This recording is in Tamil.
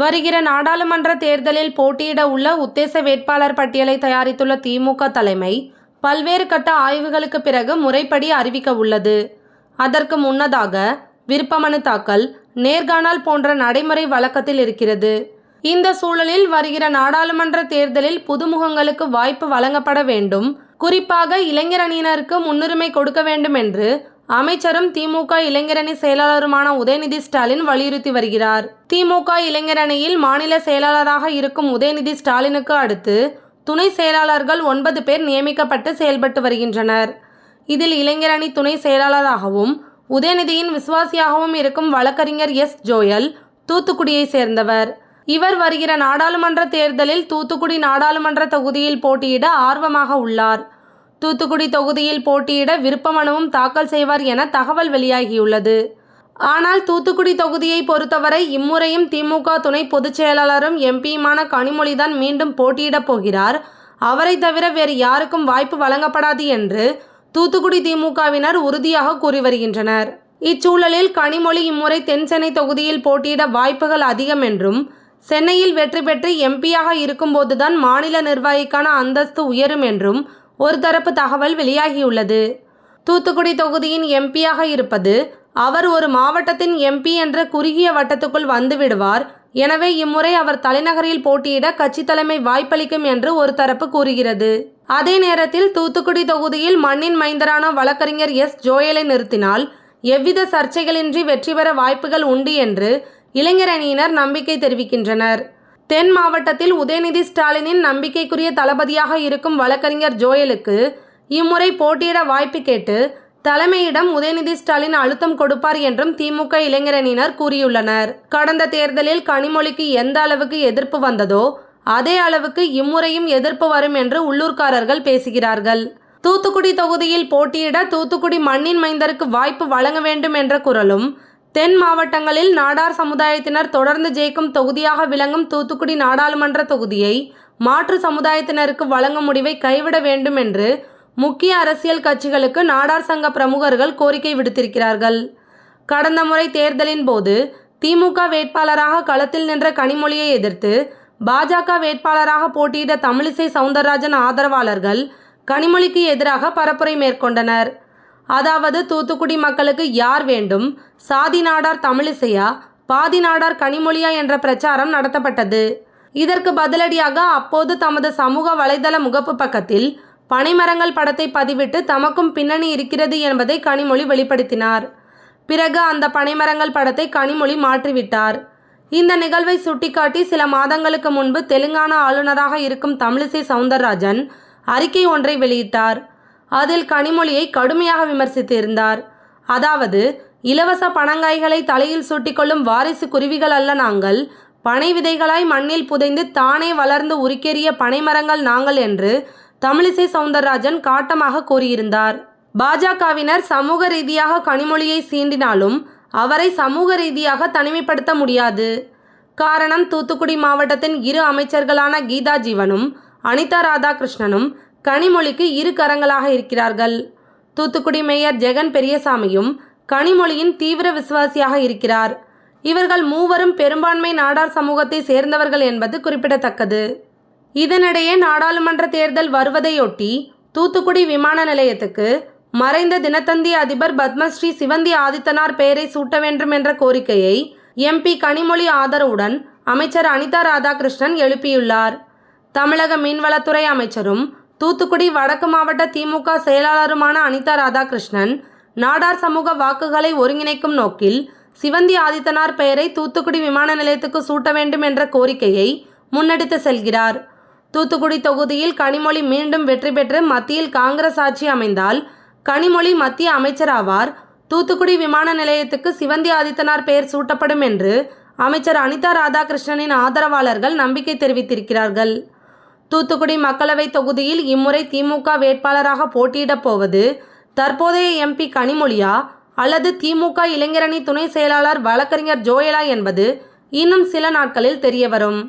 வருகிற நாடாளுமன்ற தேர்தலில் போட்டியிட உள்ள உத்தேச வேட்பாளர் பட்டியலை தயாரித்துள்ள திமுக தலைமை பல்வேறு கட்ட ஆய்வுகளுக்கு பிறகு முறைப்படி அறிவிக்க உள்ளது. அதற்கு முன்னதாக விருப்பமனு தாக்கல் நேர்காணல் போன்ற நடைமுறை வழக்கத்தில் இருக்கிறது. இந்த சூழலில் வருகிற நாடாளுமன்ற தேர்தலில் புதுமுகங்களுக்கு வாய்ப்பு வழங்கப்பட வேண்டும். குறிப்பாக இளைஞரணியினருக்கு முன்னுரிமை கொடுக்க வேண்டும் என்று அமைச்சரும் திமுக இளைஞரணி செயலாளருமான உதயநிதி ஸ்டாலின் வலியுறுத்தி வருகிறார். திமுக இளைஞரணியில் மாநில செயலாளராக இருக்கும் உதயநிதி ஸ்டாலினுக்கு அடுத்து துணை செயலாளர்கள் ஒன்பது பேர் நியமிக்கப்பட்டு செயல்பட்டு வருகின்றனர். இதில் இளைஞரணி துணை செயலாளராகவும் உதயநிதியின் விசுவாசியாகவும் இருக்கும் வழக்கறிஞர் எஸ். ஜோயல் தூத்துக்குடியை சேர்ந்தவர். இவர் வருகிற நாடாளுமன்ற தேர்தலில் தூத்துக்குடி நாடாளுமன்ற தொகுதியில் போட்டியிட ஆர்வமாக உள்ளார். தூத்துக்குடி தொகுதியில் போட்டியிட விருப்ப மனுவும் தாக்கல் செய்வார் என தகவல் வெளியாகியுள்ளது. ஆனால் தூத்துக்குடி தொகுதியை பொறுத்தவரை இம்முறையும் திமுக துணை பொதுச் செயலாளரும் எம்பியுமான கனிமொழிதான் மீண்டும் போட்டியிடப் போகிறார். அவரை தவிர வேறு யாருக்கும் வாய்ப்பு வழங்கப்படாது என்று தூத்துக்குடி திமுகவினர் உறுதியாக கூறி வருகின்றனர். இச்சூழலில் கனிமொழி இம்முறை தென் சென்னை தொகுதியில் போட்டியிட வாய்ப்புகள் அதிகம் என்றும் சென்னையில் வெற்றி பெற்று எம்பியாக இருக்கும்போதுதான் மாநில நிர்வாகிக்கான அந்தஸ்து உயரும் என்றும் ஒரு தரப்பு தகவல் வெளியாகியுள்ளது. தூத்துக்குடி தொகுதியின் எம்பியாக இருப்பது அவர் ஒரு மாவட்டத்தின் எம்பி என்ற குறுகிய வட்டத்துக்குள் வந்துவிடுவார் எனவே இம்முறை அவர் தலைநகரில் போட்டியிட கட்சி தலைமை வாய்ப்பளிக்கும் என்று ஒரு தரப்பு கூறுகிறது. அதே நேரத்தில் தூத்துக்குடி தொகுதியில் மண்ணின் மைந்தரான வழக்கறிஞர் எஸ். ஜோயலை நிறுத்தினால் எவ்வித சர்ச்சைகளின்றி வெற்றி பெற வாய்ப்புகள் உண்டு என்று இளைஞரணியினர் நம்பிக்கை தெரிவிக்கின்றனர். தென் மாவட்டத்தில் உதயநிதி ஸ்டாலினின் நம்பிக்கைக்குரிய தளபதியாக இருக்கும் வழக்கறிஞர் ஜோயலுக்கு இம்முறை போட்டியிட வாய்ப்பு கேட்டு தலைமையிடம் உதயநிதி ஸ்டாலின் அழுத்தம் கொடுப்பார் என்றும் திமுக இளைஞரணியினர் கூறியுள்ளனர். கடந்த தேர்தலில் கனிமொழிக்கு எந்த அளவுக்கு எதிர்ப்பு வந்ததோ அதே அளவுக்கு இம்முறையும் எதிர்ப்பு வரும் என்று உள்ளூர்காரர்கள் பேசுகிறார்கள். தூத்துக்குடி தொகுதியில் போட்டியிட தூத்துக்குடி மண்ணின் மைந்தருக்கு வாய்ப்பு வழங்க வேண்டும் என்ற குரலும் தென் மாவட்டங்களில் நாடார் சமுதாயத்தினர் தொடர்ந்து ஜெயிக்கும் தொகுதியாக விளங்கும் தூத்துக்குடி நாடாளுமன்ற தொகுதியை மாற்று சமுதாயத்தினருக்கு வழங்கும் முடிவை கைவிட வேண்டும் என்று முக்கிய அரசியல் கட்சிகளுக்கு நாடார் சங்க பிரமுகர்கள் கோரிக்கை விடுத்திருக்கிறார்கள். கடந்த முறை தேர்தலின் போது திமுக வேட்பாளராக களத்தில் நின்ற கனிமொழியை எதிர்த்து பாஜக வேட்பாளராக போட்டியிட்ட தமிழிசை சவுந்தரராஜன் ஆதரவாளர்கள் கனிமொழிக்கு எதிராக பரப்புரை மேற்கொண்டனர். அதாவது தூத்துக்குடி மக்களுக்கு யார் வேண்டும்? சாதி நாடார் தமிழிசையா? பாதி நாடார் கனிமொழியா என்ற பிரச்சாரம் நடத்தப்பட்டது. இதற்கு பதிலடியாக அப்போது தமது சமூக வலைதள முகப்பு பக்கத்தில் பனைமரங்கள் படத்தை பதிவிட்டு தமக்கும் பின்னணி இருக்கிறது என்பதை கனிமொழி வெளிப்படுத்தினார். பிறகு அந்த பனைமரங்கள் படத்தை கனிமொழி மாற்றிவிட்டார். இந்த நிகழ்வை சுட்டிக்காட்டி சில மாதங்களுக்கு முன்பு தெலுங்கானா ஆளுநராக இருக்கும் தமிழிசை சவுந்தரராஜன் அறிக்கை ஒன்றை வெளியிட்டார். அதில் கனிமொழியை கடுமையாக விமர்சித்திருந்தார். அதாவது இலவச பணங்காய்களை தலையில் சூட்டிக்கொள்ளும் வாரிசு குருவிகள் அல்ல நாங்கள். பனை விதைகளாய் மண்ணில் புதைந்து தானே வளர்ந்து உருக்கேறிய பனைமரங்கள் நாங்கள் என்று தமிழிசை சவுந்தரராஜன் காட்டமாக கூறியிருந்தார். பாஜகவினர் சமூக ரீதியாக கனிமொழியை சீண்டினாலும் அவரை சமூக ரீதியாக தனிமைப்படுத்த முடியாது. காரணம் தூத்துக்குடி மாவட்டத்தின் இரு அமைச்சர்களான கீதா ஜீவனும் அனிதா ராதாகிருஷ்ணனும் கனிமொழிக்கு இரு கரங்களாக இருக்கிறார்கள். தூத்துக்குடி மேயர் ஜெகன் பெரியசாமியும் கனிமொழியின் தீவிர விசுவாசியாக இருக்கிறார். இவர்கள் மூவரும் பெரும்பான்மை நாடார் சமூகத்தை சேர்ந்தவர்கள் என்பது குறிப்பிடத்தக்கது. இதனிடையே நாடாளுமன்ற தேர்தல் வருவதையொட்டி தூத்துக்குடி விமான நிலையத்துக்கு மறைந்த தினத்தந்தி அதிபர் பத்மஸ்ரீ சிவந்தி ஆதித்தனார் பெயரை சூட்ட வேண்டும் என்ற கோரிக்கையை எம்பி கனிமொழி ஆதரவுடன் அமைச்சர் அனிதா ராதாகிருஷ்ணன் எழுப்பியுள்ளார். தமிழக மீன்வளத்துறை அமைச்சரும் தூத்துக்குடி வடக்கு மாவட்ட திமுக செயலாளருமான அனிதா ராதாகிருஷ்ணன் நாடார் சமூக வாக்குகளை ஒருங்கிணைக்கும் நோக்கில் சிவந்தி ஆதித்தனார் பெயரை தூத்துக்குடி விமான நிலையத்துக்கு சூட்ட வேண்டும் என்ற கோரிக்கையை முன்னெடுத்து செல்கிறார். தூத்துக்குடி தொகுதியில் கனிமொழி மீண்டும் வெற்றி பெற்று மத்தியில் காங்கிரஸ் ஆட்சி அமைந்தால் கனிமொழி மத்திய அமைச்சராவார் தூத்துக்குடி விமான நிலையத்துக்கு சிவந்தி ஆதித்தனார் பெயர் சூட்டப்படும் என்று அமைச்சர் அனிதா ராதாகிருஷ்ணனின் ஆதரவாளர்கள் நம்பிக்கை தெரிவித்திருக்கிறார்கள். தூத்துக்குடி மக்களவை தொகுதியில் இம்முறை திமுக வேட்பாளராக போட்டியிடப் போவது தற்போதைய எம்பி கனிமொழியா அல்லது திமுக இளைஞரணி துணை செயலாளர் வழக்கறிஞர் ஜோயலா என்பது இன்னும் சில நாட்களில் தெரியவரும்.